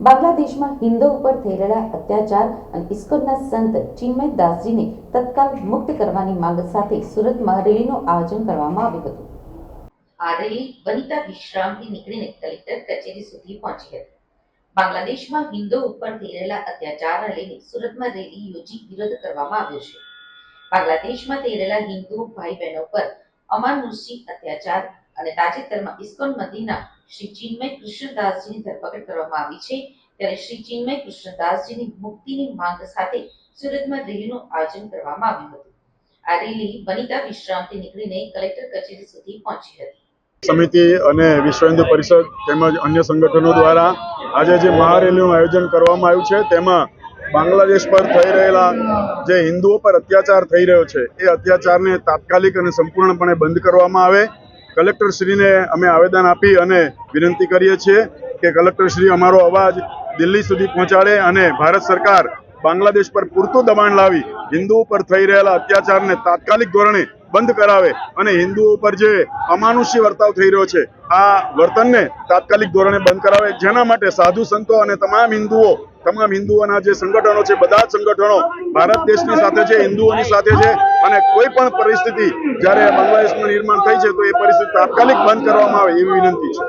બાંગ્લાદેશમાં હિન્દુ ઉપર થઈ રહેલા અત્યાચાર અને ઇસ્કોનના સંત ચિન્મય દાસજીને તત્કાલ મુક્ત કરવાની માંગ સાથે સુરતમાં રેલીનું આયોજન કરવામાં આવ્યું હતું. આ રેલી વનિતા વિશ્રામથી નીકળીને કલેક્ટર કચેરી સુધી પહોંચી હતી. બાંગ્લાદેશમાં હિન્દુ ઉપર થઈ રહેલા અત્યાચારને લઈને સુરતમાં રેલી યોજી વિરોધ કરવામાં આવ્યો છે. બાંગ્લાદેશમાં થઈ રહેલા હિન્દુ ભાઈ બહેનો પર અમાનુષિક અત્યાચાર અને તાજેતરમાં ઇસ્કોન મંદિરના શ્રી ચિન્મય કૃષ્ણદાસજીની ધરપકડ કરવામાં આવી છે. ત્યારે શ્રી ચિન્મય કૃષ્ણદાસજીની મુક્તિની માંગ સાથે સુરતમાં રેલીનું આયોજન કરવામાં આવ્યું હતું. આ રેલી વનિતા વિશ્રામથી નીકળીને કલેક્ટર કચેરી સુધી પહોંચી હતી. સમિતિ અને વિશ્વ હિન્દુ પરિષદ તેમજ અન્ય સંગઠનો દ્વારા આજે જે મહારેલીનું આયોજન કરવામાં આવ્યું છે, તેમાં બાંગ્લાદેશ પર થઈ રહેલા જે હિન્દુઓ પર અત્યાચાર થઈ રહ્યો છે, એ અત્યાચારને તાત્કાલિક અને સંપૂર્ણપણે બંધ કરવામાં આવે. કલેક્ટર શ્રીને અમે આવેદન આપી અને વિનંતી કરીએ છીએ કે કલેક્ટર શ્રી અમારો અવાજ દિલ્હી સુધી પહોંચાડે અને ભારત સરકાર બાંગ્લાદેશ પર પૂરતું દબાણ લાવી હિન્દુઓ પર થઈ રહેલા અત્યાચારને તાત્કાલિક ધોરણે બંધ કરાવે અને હિન્દુઓ ઉપર જે અમાનુષ્ય વર્તાવ થઈ રહ્યો છે, આ વર્તનને તાત્કાલિક ધોરણે બંધ કરાવે. જેના માટે સાધુ સંતો અને તમામ હિન્દુઓ, તમામ હિન્દુઓના જે સંગઠનો છે, બધા જ સંગઠનો ભારત દેશની સાથે છે, હિન્દુઓની સાથે છે અને કોઈ પણ પરિસ્થિતિ જ્યારે બાંગ્લાદેશનું નિર્માણ થઈ છે તો એ પરિસ્થિતિ તાત્કાલિક બંધ કરવામાં આવે એવી વિનંતી છે.